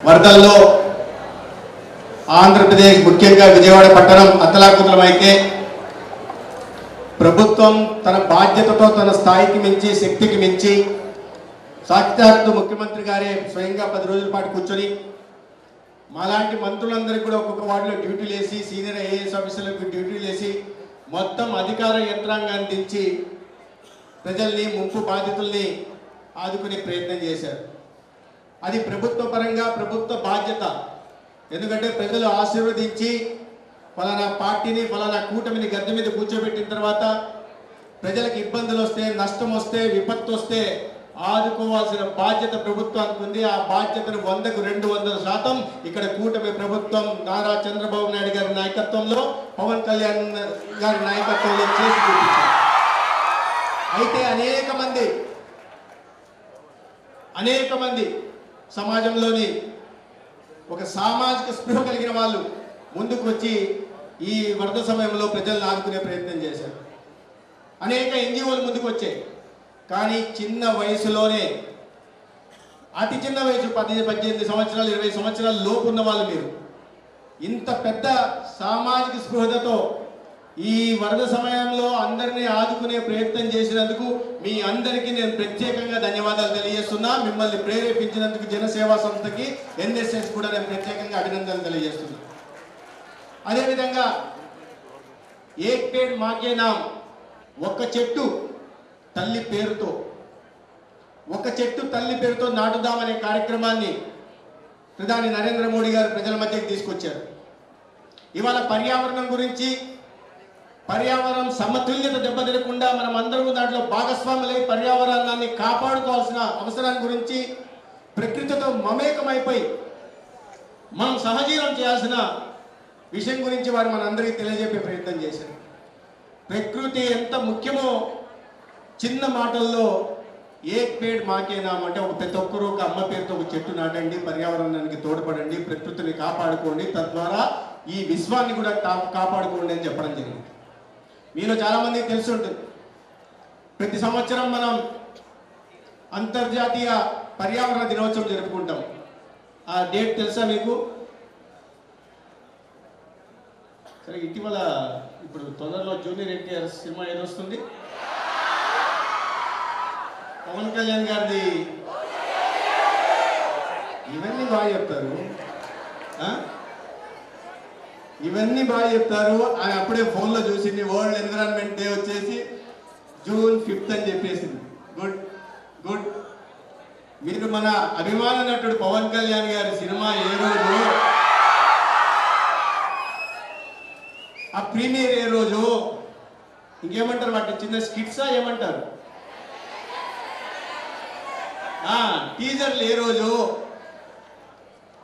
వరదల్లో ఆంధ్రప్రదేశ్ ముఖ్యంగా విజయవాడ పట్టణం అతలాకుతలమైతే ప్రభుత్వం తన బాధ్యతతో తన స్థాయికి మించి శక్తికి మించి సాక్షాత్తు ముఖ్యమంత్రి గారే స్వయంగా పది రోజుల పాటు కూర్చొని మాలాంటి మంత్రులందరికీ కూడా ఒక్కొక్క వార్డులో డ్యూటీలు వేసి సీనియర్ ఐఏఎస్ ఆఫీసర్లకు డ్యూటీలు వేసి మొత్తం అధికార యంత్రాంగాన్ని దించి ప్రజల్ని ముంపు బాధితుల్ని ఆదుకునే ప్రయత్నం చేశారు. అది ప్రభుత్వ పరంగా ప్రభుత్వ బాధ్యత. ఎందుకంటే ప్రజలు ఆశీర్వదించి ఫలానా పార్టీని ఫలానా కూటమిని గద్దె మీద కూర్చోబెట్టిన తర్వాత ప్రజలకు ఇబ్బందులు వస్తే నష్టం వస్తే విపత్తు వస్తే ఆదుకోవాల్సిన బాధ్యత ప్రభుత్వానికి ఉంది. ఆ బాధ్యతను వందకు రెండు వందల శాతం ఇక్కడ కూటమి ప్రభుత్వం నారా చంద్రబాబు నాయుడు గారి నాయకత్వంలో పవన్ కళ్యాణ్ గారి నాయకత్వంలో చేసి చూపించారు. అయితే అనేక మంది అనేక మంది సమాజంలోని ఒక సామాజిక స్పృహ కలిగిన వాళ్ళు ముందుకు వచ్చి ఈ వరద సమయంలో ప్రజలను ఆదుకునే ప్రయత్నం చేశారు. అనేక ఎన్జిఓలు ముందుకు వచ్చాయి కానీ చిన్న వయసులోనే అతి చిన్న వయసు పది పద్దెనిమిది సంవత్సరాలు ఇరవై సంవత్సరాల లోపు ఉన్న వాళ్ళు మీరు. ఇంత పెద్ద సామాజిక స్పృహతతో ఈ వరద సమయంలో అందరినీ ఆదుకునే ప్రయత్నం చేసినందుకు మీ అందరికీ నేను ప్రత్యేకంగా ధన్యవాదాలు తెలియజేస్తున్నా. మిమ్మల్ని ప్రేరేపించినందుకు జనసేవా సంస్థకి ఎన్ఎస్ఎస్ కూడా నేను ప్రత్యేకంగా అభినందనలు తెలియజేస్తున్నా. అదేవిధంగా ఏక్ పేడ్ మాకే నామ్ ఒక్క చెట్టు తల్లి పేరుతో ఒక చెట్టు తల్లి పేరుతో నాటుదామనే కార్యక్రమాన్ని ప్రధాని నరేంద్ర మోడీ గారు ప్రజల మధ్యకి తీసుకొచ్చారు. ఇవాళ పర్యావరణం గురించి పర్యావరణం సమతుల్యత దెబ్బతినకుండా మనం అందరూ దాంట్లో భాగస్వాములై పర్యావరణాన్ని కాపాడుకోవాల్సిన అవసరాన్ని గురించి ప్రకృతితో మమేకమైపోయి మనం సహజీవనం చేయాల్సిన విషయం గురించి వారు మనందరికీ తెలియజెప్పే ప్రయత్నం చేశారు. ప్రకృతి ఎంత ముఖ్యమో చిన్న మాటల్లో ఏక్ పేడ్ మాకేనాం అంటే ఒక ప్రతి ఒక్కరూ ఒక అమ్మ పేరుతో ఒక చెట్టు నాటండి పర్యావరణానికి తోడ్పడండి ప్రకృతిని కాపాడుకోండి తద్వారా ఈ విశ్వాన్ని కూడా కా- కాపాడుకోండి అని చెప్పడం జరిగింది. మీలో చాలామందికి తెలిసి ఉంటుంది. ప్రతి సంవత్సరం మనం అంతర్జాతీయ పర్యావరణ దినోత్సవం జరుపుకుంటాం. ఆ డేట్ తెలుసా మీకు? సరే ఇటీవల ఇప్పుడు తొందరలో జూనియర్ ఎన్టీఆర్ సినిమా ఏదొస్తుంది పవన్ కళ్యాణ్ గారిది. ఇవన్నీ బాగా చెప్తారు ఆ? ఇవన్నీ బాగా చెప్తారు. ఆయన అప్పుడే ఫోన్లో చూసింది వరల్డ్ ఎన్విరాన్మెంట్ డే వచ్చేసి జూన్ ఫిఫ్త్ అని చెప్పేసింది. గుడ్ గుడ్ మీరు మన అభిమాన నటుడు పవన్ కళ్యాణ్ గారి సినిమా ఏ రోజు? ఆ ప్రీమియర్ ఏ రోజు? ఇంకేమంటారు? వాటి చిన్న స్కిట్సా ఏమంటారు? టీజర్లు ఏ రోజు?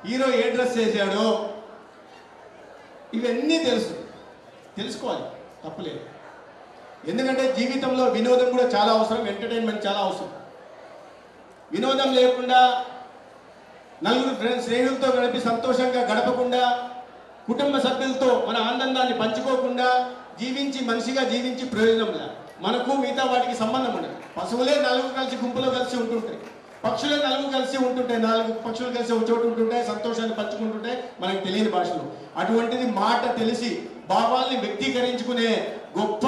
హీరో ఏ డ్రెస్ చేశాడు ఇవన్నీ తెలుసు. తెలుసుకోవాలి తప్పలేదు. ఎందుకంటే జీవితంలో వినోదం కూడా చాలా అవసరం ఎంటర్టైన్మెంట్ చాలా అవసరం. వినోదం లేకుండా నలుగురు ఫ్రెండ్స్ స్నేహితులతో గడిపి సంతోషంగా గడపకుండా కుటుంబ సభ్యులతో మన ఆనందాన్ని పంచుకోకుండా జీవించి మనిషిగా జీవించి ప్రయోజనం లేదు. మనకు మిగతా వాటికి సంబంధం ఉండదు. పశువులే నలుగురు కలిసి గుంపులో కలిసి ఉంటుంటాయి. పక్షులు నలుగురు కలిసి ఉంటుంటాయి నాలుగు పక్షులు కలిసి ఒక చోటు ఉంటుంటాయి సంతోషాన్ని పంచుకుంటుంటాయి మనకు తెలియని భాషలో. అటువంటిది మాట తెలిసి భావాల్ని వ్యక్తీకరించుకునే గొప్ప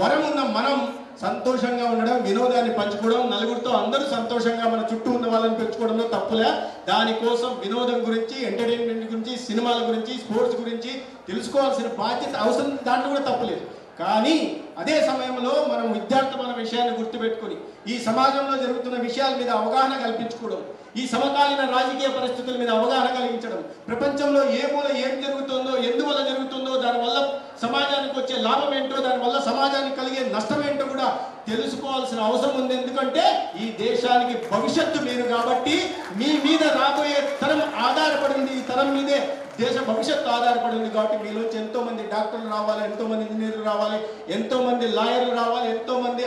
వరం ఉన్న మనం సంతోషంగా ఉండడం వినోదాన్ని పంచుకోవడం నలుగురితో అందరూ సంతోషంగా మన చుట్టూ ఉన్న వాళ్ళని పెంచుకోవడంలో తప్పులే. దానికోసం వినోదం గురించి ఎంటర్టైన్మెంట్ గురించి సినిమాల గురించి స్పోర్ట్స్ గురించి తెలుసుకోవాల్సిన బాధ్యత అవసరం దాంట్లో కూడా తప్పులేదు. కానీ అదే సమయంలో మనం విద్యార్థుల విషయాన్ని గుర్తుపెట్టుకొని ఈ సమాజంలో జరుగుతున్న విషయాల మీద అవగాహన కల్పించుకోవడం ఈ సమకాలీన రాజకీయ పరిస్థితుల మీద అవగాహన కలిగించడం ప్రపంచంలో ఏ మూల ఏం జరుగుతుందో ఎందువల్ల జరుగుతుందో దానివల్ల సమాజానికి వచ్చే లాభం ఏంటో దానివల్ల సమాజానికి కలిగే నష్టం ఏంటో కూడా తెలుసుకోవాల్సిన అవసరం ఉంది. ఎందుకంటే ఈ దేశానికి భవిష్యత్తు మీరు కాబట్టి మీ మీద రాబోయే తరం ఆధారపడింది. ఈ తరం మీదే దేశ భవిష్యత్తు ఆధారపడి ఉంది కాబట్టి మీలోంచి ఎంతో మంది డాక్టర్లు రావాలి ఎంతో మంది ఇంజనీర్లు రావాలి ఎంతో మంది లాయర్లు రావాలి ఎంతో మంది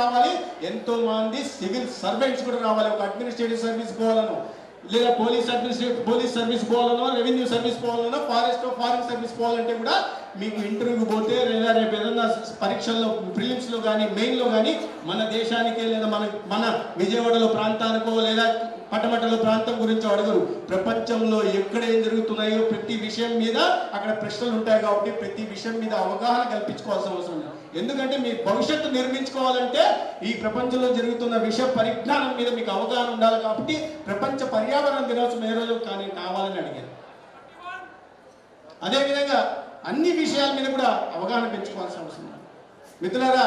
రావాలి ఎంతో మంది సివిల్ సర్వెంట్స్ కూడా రావాలి. ఒక అడ్మినిస్ట్రేటివ్ సర్వీస్ పోవాలను లేదా పోలీస్ అడ్మినిస్ట్రేటివ్ పోలీస్ సర్వీస్ పోవాలనో రెవెన్యూ సర్వీస్ పోవాలనో ఫారెస్ట్ ఫారెన్ సర్వీస్ పోవాలంటే కూడా మీకు ఇంటర్వ్యూకి పోతే లేదా రేపు ఏదన్నా పరీక్షల్లో ప్రిలిమ్స్లో కానీ మెయిన్లో కానీ మన దేశానికే లేదా మన మన విజయవాడలో ప్రాంతానికో లేదా పట్టమట్టల ప్రాంతం గురించి అడగరు. ప్రపంచంలో ఎక్కడ ఏం జరుగుతున్నాయో ప్రతి విషయం మీద అక్కడ ప్రశ్నలు ఉంటాయి కాబట్టి ప్రతి విషయం మీద అవగాహన కల్పించుకోవాల్సిన అవసరం ఉంది ఎందుకంటే మీ భవిష్యత్తు నిర్మించుకోవాలంటే ఈ ప్రపంచంలో జరుగుతున్న విషయ పరిజ్ఞానం మీద మీకు అవగాహన ఉండాలి కాబట్టి ప్రపంచ పర్యావరణ దినోత్సవం ఏ రోజు కానీ కావాలని అడిగారు. అదేవిధంగా అన్ని విషయాల మీద కూడా అవగాహన పెంచుకోవాల్సిన అవసరం ఉంది. మిత్రులారా